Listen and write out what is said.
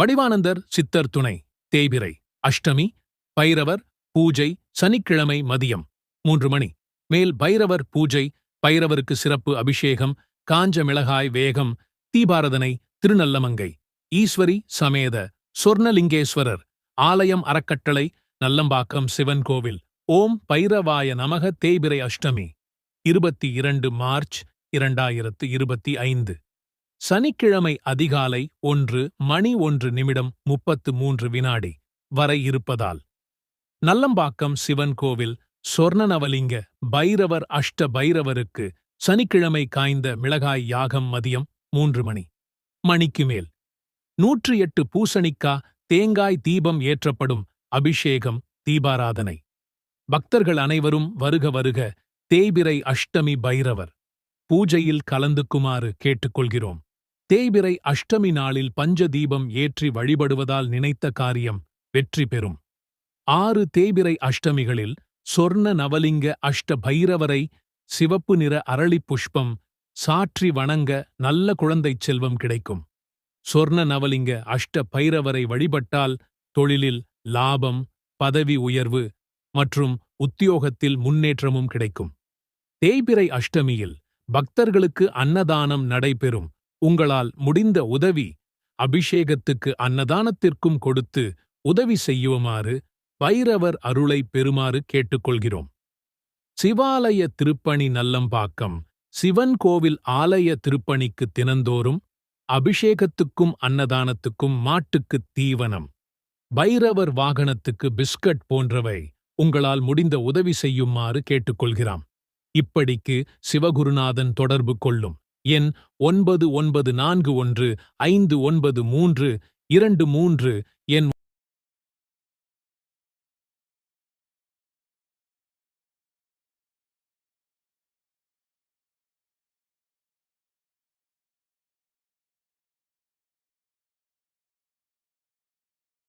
வடிவானந்தர் சித்தர் துணை தேய்பிரை அஷ்டமி பைரவர் பூஜை சனிக்கிழமை மதியம் மூன்று மணி. மேல் பைரவர் பூஜை பைரவருக்கு சிறப்பு அபிஷேகம் காஞ்ச மிளகாய் வேகம் தீபாரதனை திருநல்லமங்கை. ஈஸ்வரி சமேத சொர்ணலிங்கேஸ்வரர் ஆலயம் அறக்கட்டளை நல்லம்பாக்கம் சிவன் கோவில். ஓம் பைரவாய நமக தேய்பிரை அஷ்டமி. இருபத்தி இரண்டு மார்ச் இரண்டாயிரத்து இருபத்தி ஐந்து. சனிக்கிழமை அதிகாலை ஒன்று மணி ஒன்று நிமிடம் முப்பத்து மூன்று வினாடி வரை இருப்பதால் நல்லம்பாக்கம் சிவன் கோவில் சொர்ணநவலிங்க பைரவர் அஷ்ட பைரவருக்கு சனிக்கிழமை காய்ந்த மிளகாய் யாகம் மதியம் மூன்று மணி. மணிக்கு மேல். நூற்றி எட்டு பூசணிக்கா தேங்காய் தீபம் ஏற்றப்படும் அபிஷேகம் தீபாராதனை. பக்தர்கள் அனைவரும் வருக வருக தேய்பிரை அஷ்டமி பைரவர். பூஜையில் கலந்துக்குமாறு கேட்டுக்கொள்கிறோம். தேய்பிரை அஷ்டமி நாளில் பஞ்ச தீபம் ஏற்றி வழிபடுவதால் நினைத்த காரியம் வெற்றி பெறும். ஆறு தேய்பிரை அஷ்டமிகளில் சொர்ண நவலிங்க அஷ்ட பைரவரை சிவப்பு நிற அரளிப் புஷ்பம் சாற்றி வணங்க நல்ல குழந்தைச் செல்வம் கிடைக்கும். சொர்ண நவலிங்க அஷ்ட பைரவரை வழிபட்டால் தொழிலில் லாபம் பதவி உயர்வு மற்றும் உத்தியோகத்தில் முன்னேற்றமும் கிடைக்கும். தேய்பிரை அஷ்டமியில் பக்தர்களுக்கு அன்னதானம் நடைபெறும். உங்களால் முடிந்த உதவி அபிஷேகத்துக்கு அன்னதானத்திற்கும் கொடுத்து உதவி செய்யுமாறு பைரவர் அருளை பெறுமாறு கேட்டுக்கொள்கிறோம். சிவாலய திருப்பணி நல்லம்பாக்கம் சிவன் கோவில் ஆலய திருப்பணிக்கு தினந்தோறும் அபிஷேகத்துக்கும் அன்னதானத்துக்கும் மாட்டுக்குத் தீவனம் பைரவர் வாகனத்துக்கு பிஸ்கட் போன்றவை உங்களால் முடிந்த உதவி செய்யுமாறு கேட்டுக்கொள்கிறாம். இப்படிக்கு சிவகுருநாதன் தொடர்பு கொள்ளும். எண் ஒன்பது ஒன்பது நான்கு ஒன்று ஐந்து ஒன்பது மூன்று இரண்டு மூன்று என்